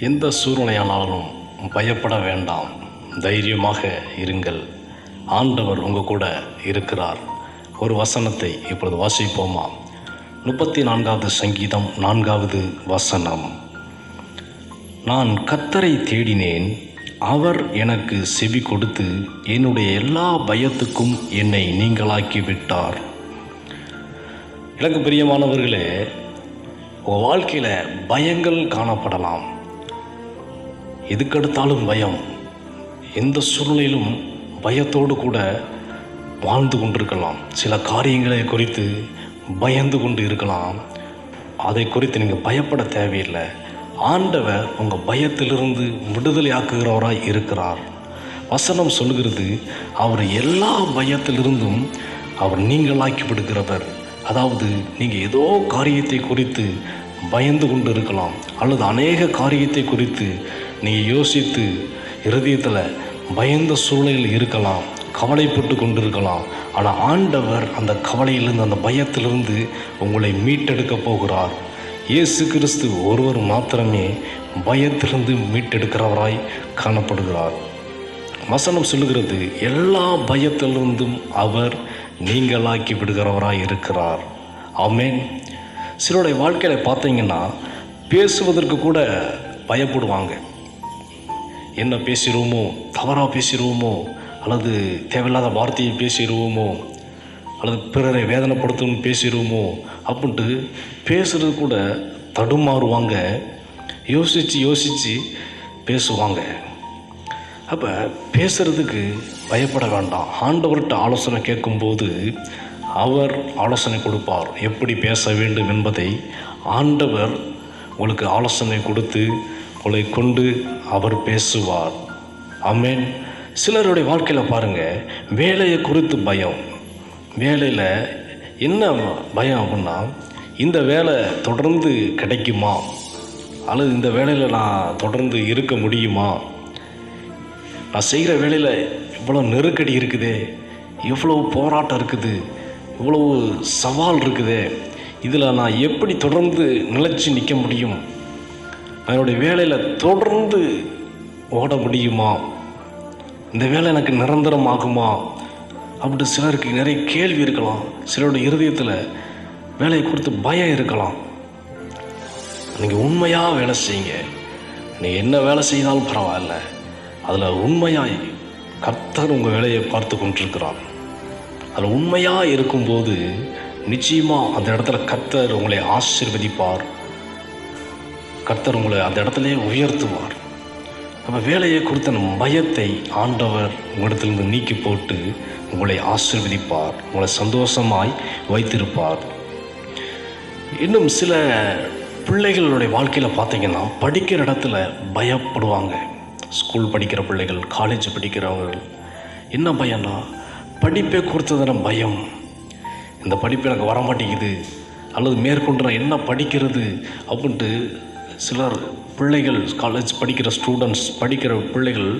எந்த சூழ்நிலையானாலும் பயப்பட வேண்டாம். தைரியமாக இருங்கள். ஆண்டவர் உங்கள் கூட இருக்கிறார். ஒரு வசனத்தை இப்பொழுது வாசிப்போமா? முப்பத்தி நான்காவது சங்கீதம் நான்காவது வசனம். நான் கத்தரை தேடினேன். அவர் எனக்கு செவி கொடுத்து என்னுடைய எல்லா பயத்துக்கும் என்னை நீங்களாக்கி விட்டார் எனக்கு பிரியமானவர்களே உங்கள் வாழ்க்கையில் பயங்கள் காணப்படலாம். எதுக்கெடுத்தாலும் பயம். எந்த சூழ்நிலையிலும் பயத்தோடு கூட வாழ்ந்து கொண்டிருக்கலாம். சில காரியங்களை குறித்து பயந்து கொண்டு இருக்கலாம். அதை குறித்து நீங்கள் பயப்பட தேவையில்லை. ஆண்டவர் உங்கள் பயத்திலிருந்து விடுதலையாக்குகிறவராக இருக்கிறார். வசனம் சொல்கிறது அவர் எல்லா பயத்திலிருந்தும் அவர் நீங்களாக்கி விடுகிறவர். அதாவது நீங்கள் ஏதோ காரியத்தை குறித்து பயந்து கொண்டு இருக்கலாம். அல்லது அநேக காரியத்தை குறித்து நீங்கள் யோசித்து இருதயத்தில் பயந்த சூழலில் இருக்கலாம் கவலைப்பட்டு கொண்டிருக்கலாம். ஆனால் ஆண்டவர் அந்த கவலையிலிருந்து அந்த பயத்திலிருந்து உங்களை மீட்டெடுக்க போகிறார். இயேசு கிறிஸ்து ஒருவர் மாத்திரமே பயத்திலிருந்து மீட்டெடுக்கிறவராய் காணப்படுகிறார். வசனம் சொல்லுகிறது எல்லா பயத்திலிருந்தும் அவர் நீங்களாக்கி விடுகிறவராய் இருக்கிறார். ஆமேன். சிலருடைய வாழ்க்கையில் பார்த்தீங்கன்னா பேசுவதற்கு கூட பயப்படுவாங்க. என்ன பேசிடுவோமோ தவறாக பேசிடுவோமோ அல்லது தேவையில்லாத வார்த்தையை பேசிடுவோமோ அல்லது பிறரை வேதனைப்படுத்தணும்னு பேசிடுவோமோ அப்படின்ட்டு பேசுகிறது கூட தடுமாறுவாங்க. யோசித்து யோசித்து பேசுவாங்க. அப்போ பேசுகிறதுக்கு பயப்பட வேண்டாம். ஆண்டவர்கிட்ட ஆலோசனை கேட்கும்போது அவர் ஆலோசனை கொடுப்பார். எப்படி பேச வேண்டும் என்பதை ஆண்டவர் உங்களுக்கு ஆலோசனை கொடுத்து உங்களை கொண்டு அவர் பேசுவார். அமேன் சிலருடைய வாழ்க்கையில் பாருங்கள் வேலையை குறித்து பயம். வேலையில் என்ன பயம் அப்படின்னா இந்த வேலை தொடர்ந்து கிடைக்குமா? அல்லது இந்த வேலையில் நான் தொடர்ந்து இருக்க முடியுமா? நான் செய்கிற வேலையில் இவ்வளோ நெருக்கடி இருக்குதே இவ்வளோ போராட்டம் இருக்குது இவ்வளவு சவால் இருக்குதே இதில் நான் எப்படி தொடர்ந்து நிலைச்சி நிற்க முடியும்? அதனுடைய வேலையில் தொடர்ந்து ஓட முடியுமா? இந்த வேலை எனக்கு நிரந்தரமாகுமா? அப்படி சிலருக்கு நிறைய கேள்வி இருக்கலாம். சிலருடைய இருதயத்தில் வேலையை கொடுத்து பயம் இருக்கலாம். நீங்கள் உண்மையாக வேலை செய்யுங்க. நீங்கள் என்ன வேலை செய்தாலும் பரவாயில்ல. அதில் உண்மையாக கர்த்தர் உங்கள் வேலையை பார்த்து கொண்டிருக்கிறார். அதில் உண்மையாக இருக்கும்போது நிச்சயமாக அந்த இடத்துல கர்த்தர் உங்களை ஆசீர்வதிப்பார். கர்த்தர் உங்களை அந்த இடத்துல உயர்த்துவார். அப்போ வேலையை கொடுத்த பயத்தை ஆண்டவர் உங்களிடத்திலிருந்து நீக்கி போட்டு உங்களை ஆசீர்வதிப்பார் உங்களை சந்தோஷமாய் வைத்திருப்பார். இன்னும் சில பிள்ளைகளுடைய வாழ்க்கையில் பார்த்தீங்கன்னா படிக்கிற இடத்துல பயப்படுவாங்க. ஸ்கூல் படிக்கிற பிள்ளைகள் காலேஜ் படிக்கிறவங்க என்ன பயம்னா படிப்பை குறித்ததான பயம். இந்த படிப்பு எனக்கு வர மாட்டேங்குது அல்லது மேற்கொண்டு நான் என்ன படிக்கிறது? அப்படின்ட்டு சிலர் பிள்ளைகள் காலேஜ் படிக்கிற ஸ்டூடெண்ட்ஸ் படிக்கிற பிள்ளைகள்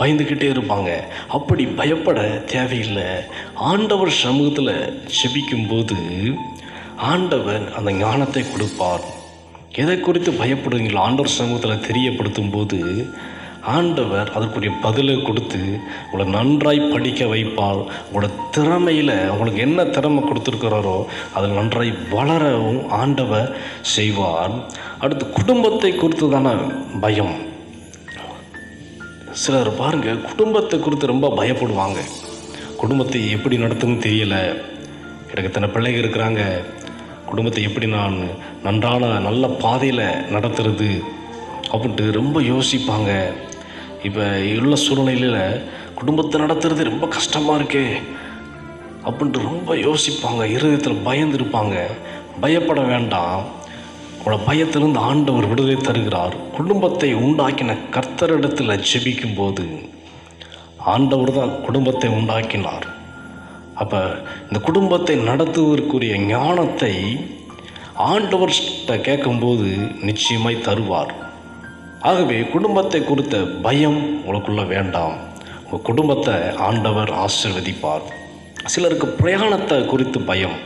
பயந்துக்கிட்டே இருப்பாங்க. அப்படி பயப்பட தேவையில்லை. ஆண்டவர் சமூகத்தில் செபிக்கும்போது ஆண்டவர் அந்த ஞானத்தை கொடுப்பார். எதை குறித்து பயப்படுவீங்களோ ஆண்டவர் சமூகத்தில் தெரியப்படுத்தும் போது ஆண்டவர் அதற்குரிய பதிலை கொடுத்து உங்களை நன்றாய் படிக்க வைப்பார். உங்களோட திறமையில் உங்களுக்கு என்ன திறமை கொடுத்துருக்கிறாரோ அதில் நன்றாய் வளரவும் ஆண்டவர் செய்வார். அடுத்து குடும்பத்தை குறித்து தானே பயம். சிலர் பாருங்கள் குடும்பத்தை குறித்து ரொம்ப பயப்படுவாங்க. குடும்பத்தை எப்படி நடத்துன்னு தெரியலை. எனக்கு இத்தனை பிள்ளைங்க இருக்கிறாங்க. குடும்பத்தை எப்படி நான் நன்றான நல்ல பாதையில் நடத்துறது அப்படின்ட்டு ரொம்ப யோசிப்பாங்க. இப்போ உள்ள சூழ்நிலையில் குடும்பத்தை நடத்துறது ரொம்ப கஷ்டமாக இருக்கே அப்படின்ட்டு ரொம்ப யோசிப்பாங்க. இருதயத்தில் பயந்துருப்பாங்க. பயப்பட வேண்டாம். உங்களோட பயத்திலிருந்து ஆண்டவர் விடுதலை தருகிறார். குடும்பத்தை உண்டாக்கின கர்த்தரிடத்தில் ஜெபிக்கும் போது ஆண்டவர் தான் குடும்பத்தை உண்டாக்கினார். அப்போ இந்த குடும்பத்தை நடத்துவதற்குரிய ஞானத்தை ஆண்டவர்கிட்ட கேட்கும்போது நிச்சயமாய் தருவார். ஆகவே குடும்பத்தை குறித்த பயம் உங்களுக்குள்ள வேண்டாம். உங்கள் குடும்பத்தை ஆண்டவர் ஆசிர்வதிப்பார். சிலருக்கு பிரயாணத்தை குறித்து பயம்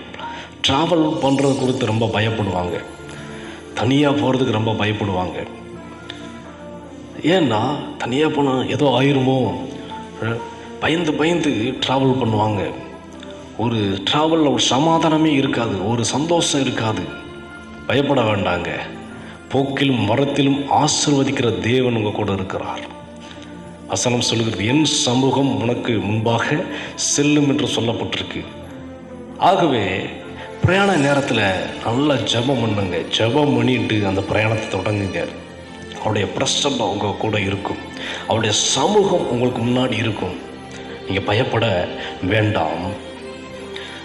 ட்ராவல் பண்ணுறது குறித்து ரொம்ப பயப்படுவாங்க. தனியாக போகிறதுக்கு ரொம்ப பயப்படுவாங்க. ஏன்னா தனியாக போனால் ஏதோ ஆயிருமோ? பயந்து பயந்து ட்ராவல் பண்ணுவாங்க. ஒரு ட்ராவலில் ஒரு சமாதானமே இருக்காது ஒரு சந்தோஷம் இருக்காது. பயப்பட வேண்டாங்க. போக்கிலும் மரத்திலும் ஆசிர்வதிக்கிற தேவன் உங்கள் கூட இருக்கிறார். வசனம் சொல்கிறது என் சமூகம் உனக்கு முன்பாக செல்லும் என்று சொல்லப்பட்டிருக்கு. ஆகவே பிரயாண நேரத்தில் நல்லா ஜெபம் பண்ணுங்க. ஜெபம் பண்ணிட்டு அந்த பிரயாணத்தை தொடங்குங்க. அவருடைய பிரசன்னம் உங்கள் கூட இருக்கும். அவருடைய சமூகம் உங்களுக்கு முன்னாடி இருக்கும். நீங்கள் பயப்பட வேண்டாம்.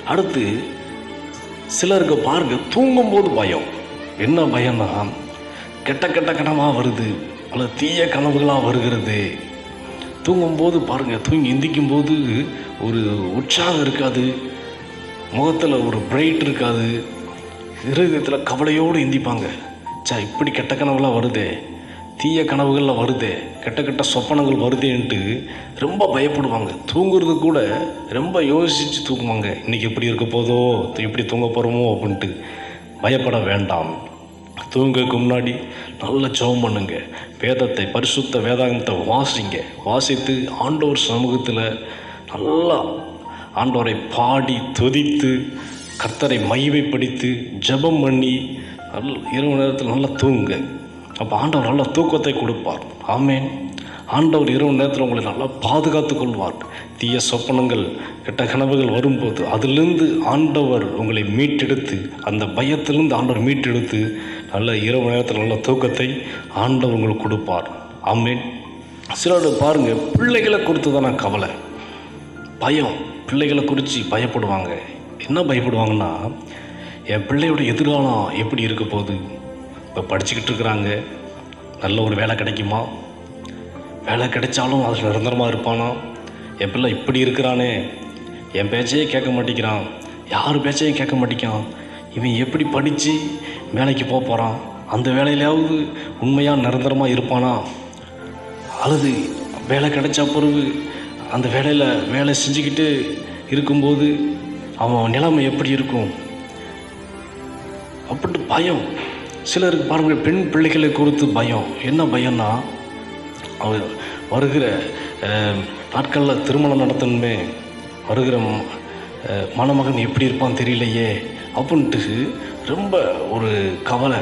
அடுத்து சிலருக்கு பாருங்க தூங்கும்போது பயம். என்ன பயம்னா கெட்ட கெட்ட கனவாக வருது அல்லது தீய கனவுகளாக வருகிறது. தூங்கும்போது பாருங்கள் தூங்கி எந்திக்கும் போது ஒரு உற்சாகம் இருக்காது. முகத்தில் ஒரு பிரைட் இருக்காது. இருதயத்தில் கவலையோடு எந்திப்பாங்க சா இப்படி கெட்ட கனவுலாம் வருதே. தீய கனவுகளில் வருதே. கெட்ட கெட்ட சொப்பனங்கள் வருதேன்ட்டு ரொம்ப பயப்படுவாங்க. தூங்குறது கூட ரொம்ப யோசித்து தூங்குவாங்க. இன்றைக்கி எப்படி இருக்க போதோ எப்படி தூங்க போகிறோமோ அப்படின்ட்டு பயப்பட வேண்டாம். தூங்கக்கு முன்னாடி நல்ல ஜெபம் பண்ணுங்க. வேதத்தை பரிசுத்த வேதாந்தத்தை வாசிங்க. வாசித்து ஆண்டவர் சமூகத்தில் நல்லா ஆண்டவரை பாடி துதித்து கர்த்தரை மைவைப்படுத்தி ஜெபம் பண்ணி நல்ல இரவு நேரத்தில் நல்லா தூங்க. அப்போ ஆண்டவர் நல்ல தூக்கத்தை கொடுப்பார். ஆமேன். ஆண்டவர் இரவு நேரத்தில் உங்களை நல்லா பாதுகாத்து கொள்வார். தீய சொப்பனங்கள் கெட்ட கனவுகள் வரும்போது அதிலிருந்து ஆண்டவர் உங்களை மீட்டெடுத்து அந்த பயத்திலிருந்து ஆண்டவர் மீட்டெடுத்து நல்ல இரவு நேரத்தில் நல்ல தூக்கத்தை ஆண்டவர் உங்களுக்கு கொடுப்பார். ஆமேன். சிலர் பாருங்கள் பிள்ளைகளை கொடுத்து தான் நான் கவலை. பயம். பிள்ளைகளை குறித்து பயப்படுவாங்க. என்ன பயப்படுவாங்கன்னா என் பிள்ளையோட எதிர்காலம் எப்படி இருக்க போகுது? இப்போ படிச்சுக்கிட்டு இருக்கிறாங்க. நல்ல ஒரு வேலை கிடைக்குமா? வேலை கிடைச்சாலும் அது நிரந்தரமாக இருப்பானா? என் பிள்ளை இப்படி இருக்கிறானே. என் பேச்சையே கேட்க மாட்டேங்கிறான். யார் பேச்சையும் கேட்க மாட்டேங்கிறான். இவன் எப்படி படித்து வேலைக்கு போக போகிறான் அந்த வேலையிலாவது உண்மையாக நிரந்தரமாக இருப்பானா? அல்லது வேலை கிடைச்ச பிறகு அந்த வேலையில் வேலை செஞ்சுக்கிட்டு இருக்கும்போது அவன் நிலைமை எப்படி இருக்கும்? அப்படின்ட்டு பயம். சிலருக்கு பாருங்கள் பெண் பிள்ளைகளை குறித்து பயம். என்ன பயம்னா அவர் வருகிற நாட்களில் திருமணம் நடத்தணுமே வருகிற மணமகன் எப்படி இருப்பான் தெரியலையே அப்படின்ட்டு ரொம்ப ஒரு கவலை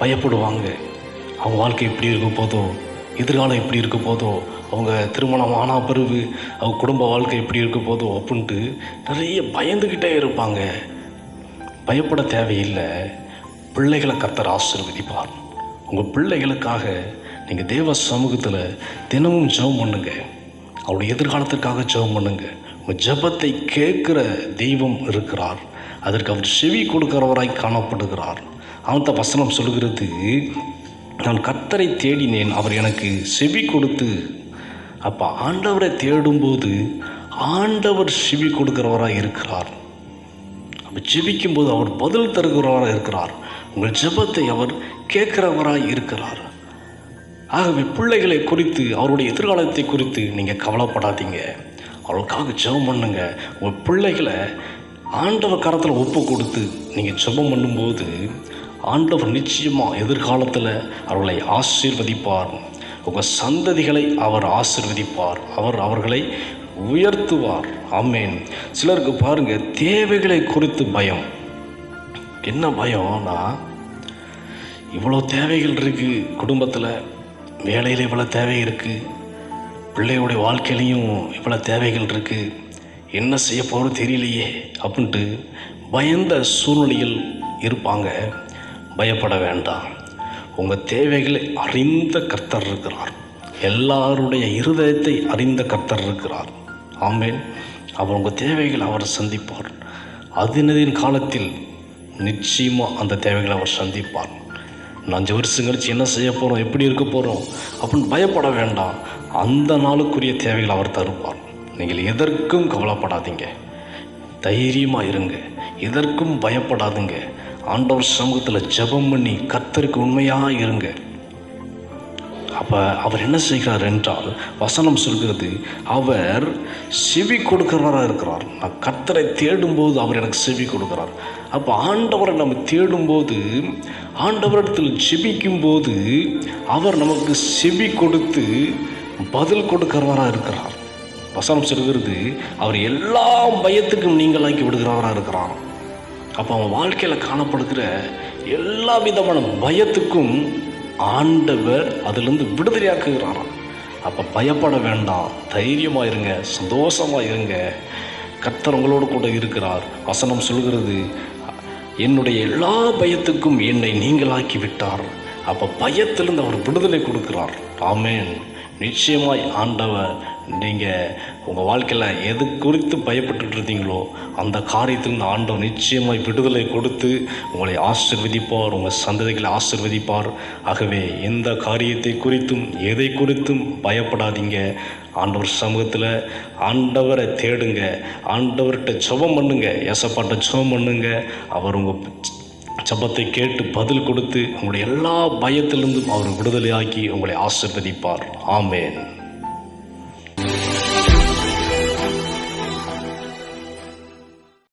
பயப்படுவாங்க. அவங்க வாழ்க்கை எப்படி இருக்க போதோ எதிர்காலம் எப்படி இருக்க போதோ அவங்க திருமணம் ஆனா பிறகு அவங்க குடும்ப வாழ்க்கை எப்படி இருக்க போதோ அப்படின்ட்டு நிறைய பயந்துக்கிட்டே இருப்பாங்க. பயப்பட தேவையில்லை. பிள்ளைகளை கத்தர் ஆசிர்வதிப்பார். உங்கள் பிள்ளைகளுக்காக நீங்கள் தேவ சமூகத்தில் தினமும் ஜெபம் பண்ணுங்க. அவருடைய எதிர்காலத்திற்காக ஜெபம் பண்ணுங்க. உங்கள் ஜெபத்தை கேட்குற தெய்வம் இருக்கிறார். அதற்கு அவர் செவி கொடுக்கிறவராய் காணப்படுகிறார். அந்த வசனம் சொல்கிறது நான் கத்தரை தேடினேன் அவர் எனக்கு செவி கொடுத்து அப்போ ஆண்டவரை தேடும்போது ஆண்டவர் செவி கொடுக்குறவராக இருக்கிறார். அப்போ ஜெபிக்கும்போது அவர் பதில் தருகிறவராக இருக்கிறார். உங்கள் ஜெபத்தை அவர் கேட்குறவராக இருக்கிறார். ஆகவே பிள்ளைகளை குறித்து அவருடைய எதிர்காலத்தை குறித்து நீங்கள் கவலைப்படாதீங்க. அவளுக்காக ஜெபம் பண்ணுங்க. உங்கள் பிள்ளைகளை ஆண்டவர் கரத்தில் ஒப்பு கொடுத்து நீங்கள் ஜெபம் பண்ணும்போது ஆண்டவர் நிச்சயமாக எதிர்காலத்தில் அவர்களை ஆசீர்வதிப்பார். உங்கள் சந்ததிகளை அவர் ஆசிர்வதிப்பார். அவர் அவர்களை உயர்த்துவார். ஆமேன். சிலருக்கு பாருங்கள் தேவைகளை குறித்து பயம். என்ன பயம்னா இவ்வளோ தேவைகள் இருக்குது குடும்பத்தில் வேலையில் இவ்வளோ தேவை இருக்குது பிள்ளையோடைய வாழ்க்கையிலையும் இவ்வளோ தேவைகள் இருக்குது என்ன செய்ய போகிறோம் தெரியலையே அப்படின்ட்டு பயந்த சூழ்நிலையில் இருப்பாங்க. பயப்பட வேண்டாம். உங்கள் தேவைகளை அறிந்த கர்த்தர் இருக்கிறார். எல்லாருடைய இருதயத்தை அறிந்த கர்த்தர் இருக்கிறார். ஆமேன். அவர் உங்கள் தேவைகளை அவர் சந்திப்பார். அதினதின் காலத்தில் நிச்சயமாக அந்த தேவைகளை அவர் சந்திப்பார். நான் அஞ்சு வருஷம் கழிச்சு என்ன செய்ய போகிறோம் எப்படி இருக்க போகிறோம் அப்படின்னு பயப்பட வேண்டாம். அந்த நாளுக்குரிய தேவைகளை அவர் தருவார் நீங்கள் எதற்கும் கவலைப்படாதீங்க. தைரியமாக இருங்க. எதற்கும் பயப்படாதுங்க. ஆண்டவர் சமூகத்தில் ஜெபம் பண்ணி கத்தருக்கு உண்மையாக இருங்க. அப்போ அவர் என்ன செய்கிறார் என்றால் வசனம் சொல்கிறது அவர் செவி கொடுக்கிறவராக இருக்கிறார். நான் கத்தரை தேடும்போது அவர் எனக்கு செவி கொடுக்கிறார். அப்போ ஆண்டவரை நம்ம தேடும்போது ஆண்டவரிடத்தில் செபிக்கும்போது அவர் நமக்கு செவி கொடுத்து பதில் கொடுக்கிறவராக இருக்கிறார். வசனம் சொல்கிறது அவர் எல்லா பயத்துக்கும் நீங்களாக்கி விடுகிறவராக இருக்கிறார். அப்போ அவன் வாழ்க்கையில் காணப்படுகிற எல்லா விதமான பயத்துக்கும் ஆண்டவர் அதுலேருந்து விடுதலையாக்குகிறாராம். அப்போ பயப்பட வேண்டாம். தைரியமாக இருங்க. சந்தோஷமாக இருங்க. கர்த்தர் உங்களோடு கூட இருக்கிறார். வசனம் சொல்கிறது என்னுடைய எல்லா பயத்துக்கும் என்னை நீங்களாக்கி விட்டார். அப்போ பயத்திலிருந்து அவர் விடுதலை கொடுக்கிறார். ஆமேன். நிச்சயமாய் ஆண்டவர் நீங்கள் உங்கள் வாழ்க்கையில் எது குறித்து பயப்பட்டுட்டு இருந்தீங்களோ அந்த காரியத்திலிருந்து ஆண்டவர் நிச்சயமாய் விடுதலை கொடுத்து உங்களை ஆசிர்வதிப்பார் உங்கள் சந்ததிகளை ஆசிர்வதிப்பார். ஆகவே எந்த காரியத்தை குறித்தும் எதை குறித்தும் பயப்படாதீங்க. ஆண்டவர் சமூகத்தில் ஆண்டவரை தேடுங்க. ஆண்டவர்கிட்ட ஜெபம் பண்ணுங்க. எசப்பாட்ட சுபம் பண்ணுங்க. அவர் உங்கள் சபத்தை கேட்டு பதில் கொடுத்து உங்களுடைய எல்லா பயத்திலிருந்தும் அவர் விடுதலையாக்கி உங்களை ஆசிர்வதிப்பார். ஆமேன்.